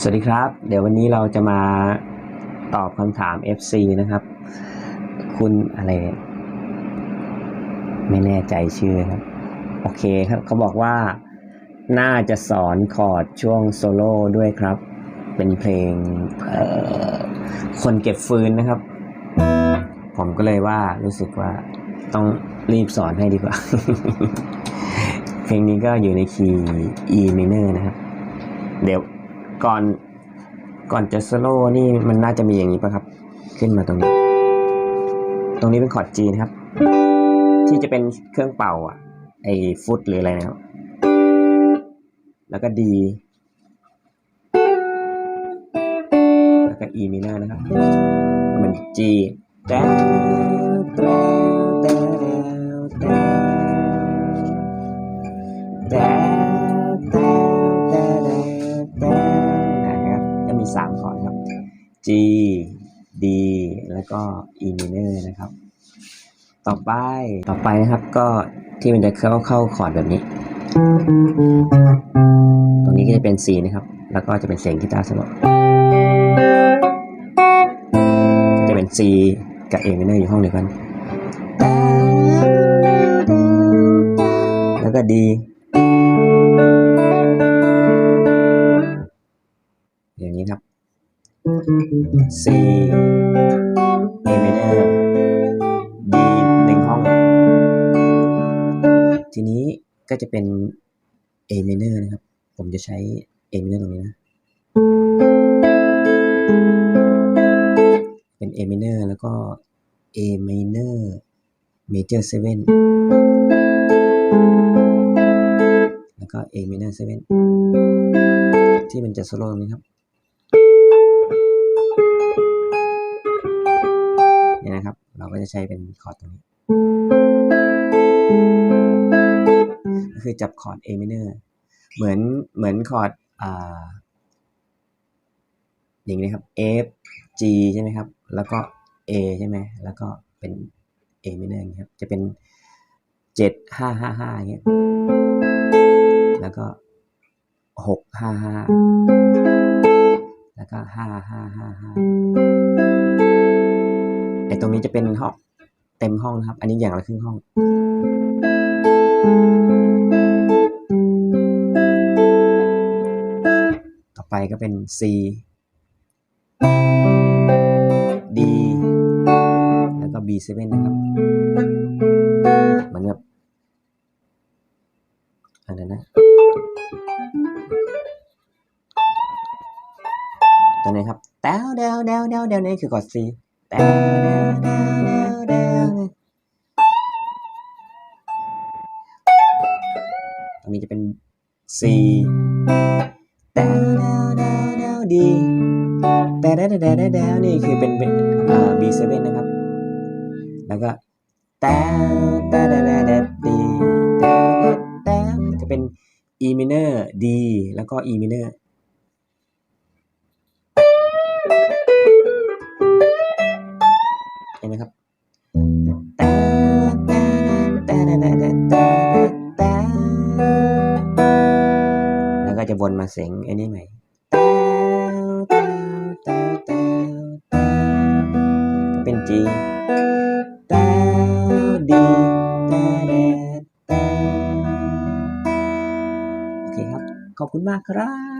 สวัสดีครับ เดี๋ยววันนี้เราจะมาตอบคำถาม FC นะครับ คุณอะไร ไม่แน่ใจชื่อครับ โอเคครับเขาบอกว่า น่าจะสอนคอร์ดช่วงโซโล่ด้วยครับ เป็นเพลงคนเก็บฟืนนะครับ ผมก็เลยว่ารู้สึกว่าต้องรีบสอนให้ดีกว่า เพลงนี้ก็อยู่ในคีย์ E minor นะครับ เดี๋ยว ก่อนก่อนจะสโลนี่มันน่าจะมีอย่างนี้ป่ะครับ ขึ้นมาตรงนี้ ตรงนี้เป็นคอร์ด G นะครับ ที่จะเป็นเครื่องเป่าอะ ไอฟุตหรืออะไรนะครับ แล้วก็ D แล้วก็ E minor นะครับ มัน G แต้วแต้วแต้ สามคอร์ดครับ G D แล้วก็ E minor นะครับ ต่อไปต่อไปนะครับก็ที่มันจะเข้าเข้าคอร์ดแบบนี้ ตรงนี้ก็จะเป็น C นะครับ แล้วก็จะเป็นเสียงกีตาร์โซโล่จะเป็น C กับ A minor อยู่ห้องเดียวกัน แล้วก็ D อย่างนี้ครับ C A minor D หนึ่งห้อง ทีนี้ก็จะเป็น A minor นะครับ ผมจะใช้ A minor ตรงนี้นะ เป็น A minor แล้วก็ A minor major 7แล้วก็ A minor 7ที่มันจะโซโล่ตรงนี้ครับ เราก็จะใช้เป็นคอร์ดตรงนี้ ก็คือจับคอร์ด A minor เหมือนเหมือนคอร์ดอ่าอย่างนี้ครับ F G ใช่ไหมครับ แล้วก็ A ใช่ไหมแล้วก็เป็น A minor อย่างนี้ครับ จะเป็นเจ็ดห้าห้าห้าอย่างเงี้ย แล้วก็หกห้าห้าแล้วก็ห้าห้าห้าห้า ไอตรงนี้จะเป็นห้องเต็มห้องนะครับ อันนี้อย่างละครึ่งห้อง ต่อไปก็เป็น C D แล้วก็ B7 นะครับเหมือนแบบอันนั้นนะตัวนี้ครับแต้วเดวเดวเดวเดวนี่คือกอด C ตรงนี้จะเป็น C แต้วเดวเดวเดว D แต่แดวแดวแดวแดวนี่คือเป็นเป็นอ่า B7 นะครับ แล้วก็แต้วแต้วแดวแดวแดว D แต้วแต้วจะเป็น E minor D แล้วก็ E minor แล้วก็จะวนมาเสียงไอ้นี่ใหม่เป็น G ดีโอเคครับ ขอบคุณมากครับ